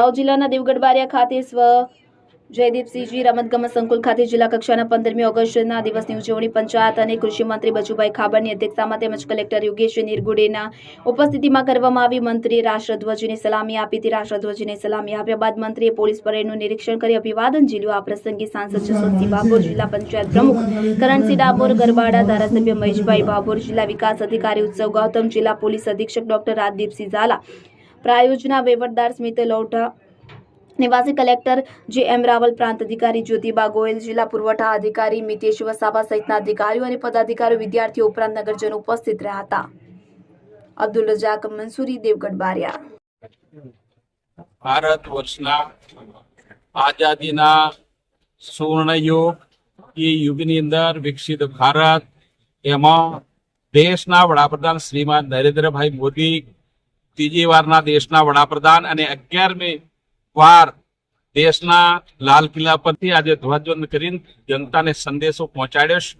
દાહોદ જિલ્લાના દેવગઢ ખાતે સ્વ જયદીપસિંહજી રમતગમત સંકુલ ખાતે જિલ્લા કક્ષાના પંદરમી ઓગસ્ટના દિવસની ઉજવણી પંચાયત અને કૃષિમંત્રી બચુભાઈ ખાબડની અધ્યક્ષતામાં તેમજ કલેક્ટર યોગેશ નિરગુડેના ઉપસ્થિતિમાં કરવામાં આવી. મંત્રીએ રાષ્ટ્રધ્વજને સલામી આપી હતી. રાષ્ટ્રધ્વજને સલામી આપ્યા બાદ મંત્રીએ પોલીસ પરેડનું નિરીક્ષણ કરી અભિવાદન ઝીલ્યું. આ પ્રસંગે સાંસદ જસવંતસિંહ બાબોર, જિલ્લા પંચાયત પ્રમુખ કરણસિંહ ડાબોર ગરબાડા ધારાસભ્ય મહેશભાઈ બાબોર, જિલ્લા વિકાસ અધિકારી ઉત્સવ ગૌતમ, જિલ્લા પોલીસ અધિક્ષક ડોક્ટર રાજદીપસિંહ ઝાલા પ્રાયોજના વહીવટદાર સ્મિત લોઢા, નિવાસી કલેક્ટર જે એમ રાવલ, પ્રાંત અધિકારી જ્યોતિબા ગોયલ, જિલ્લા પુરવઠા અધિકારી મિતેશ વસાવા સહિતના અધિકારીઓ અને પદાધિકારીઓ વિદ્યાર્થીઓ ઉપરાંત નગરજનો ઉપસ્થિત રહ્યા હતા. અબ્દુલ રજાક મંસૂરી, દેવગઢ, બારિયા. ભારત વર્ષના આઝાદીના સુવર્ણ યુગ એ યુગની અંદર વિકસિત ભારત. એમાં દેશના વડાપ્રધાન શ્રીમાન નરેન્દ્રભાઈ મોદી ત્રીજી વારના દેશના વડાપ્રધાન અને અગિયારમી વાર દેશના લાલ કિલ્લા પરથી આજે ધ્વજવંદ કરીને જનતાને સંદેશો પહોંચાડ્યો છે.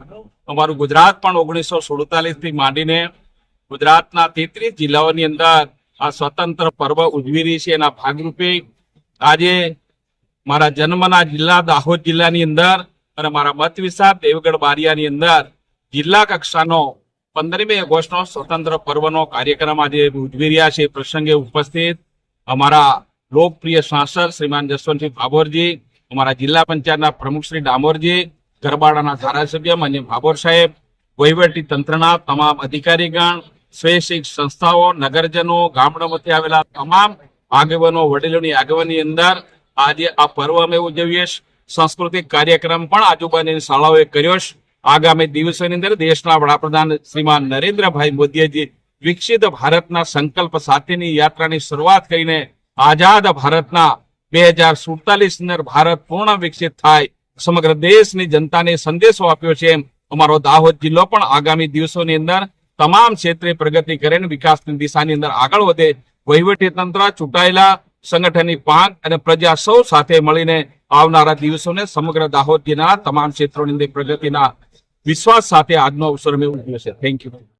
અમારું ગુજરાત પણ ઓગણીસો સુડતાલીસથી માંડીને ગુજરાતના તેત્રીસ જિલ્લાઓની અંદર આ સ્વતંત્ર પર્વ ઉજવી રહી છે. એના ભાગરૂપે આજે મારા જન્મના જિલ્લા દાહોદ જિલ્લાની અંદર અને મારા મત વિસ્તાર દેવગઢ બારિયાની અંદર જિલ્લા કક્ષાનો પંદરમી ઓગસ્ટનો સ્વતંત્ર પર્વનો કાર્યક્રમ આજે ઉજવી રહ્યા છે પ્રસંગે ઉપસ્થિત અમારા લોકપ્રિય સાંસદ શ્રીમાન જસવંતસિંહ ભાભોરજી, અમારા જિલ્લા પંચાયતના પ્રમુખ શ્રી ડામોરજી, ગરબાડાના ધારાસભ્ય માન્ય ભાભોર સાહેબ, વહીવટી તંત્રના તમામ અધિકારીગણ, સ્વૈચ્છિક સંસ્થાઓ, નગરજનો, ગામડામાંથી આવેલા તમામ આગેવાનો, વડીલોની આગેવાની અંદર આજે આ પર્વ અમે ઉજવીએ. સાંસ્કૃતિક કાર્યક્રમ પણ આજુબાજુની શાળાઓએ કર્યો છે આગામી દિવસોની અંદર દેશના વડાપ્રધાન શ્રીમાન નરેન્દ્રભાઈ મોદીએ વિકસિત ભારતના સંકલ્પ સાથેની યાત્રાની શરૂઆત કરીને આઝાદ ભારતના બે હજાર સુડતાલીસ અંદર ભારત પૂર્ણ વિકસિત થાય, સમગ્ર દેશની જનતાને સંદેશો આપ્યો છે અમારો દાહોદ જિલ્લો પણ આગામી દિવસોની અંદર તમામ ક્ષેત્રે પ્રગતિ કરે અને વિકાસની દિશાની અંદર આગળ વધે. વહીવટી તંત્ર ચૂંટાયેલા, સંગઠનની પાંખ અને પ્રજા સૌ સાથે મળીને આવનારા દિવસોને સમગ્ર દાહોદ જિલ્લાના તમામ ક્ષેત્રોની અંદર પ્રગતિના વિશ્વાસ સાથે આજનો અવસર મેં ઉજવ્યો છે થેન્ક યુ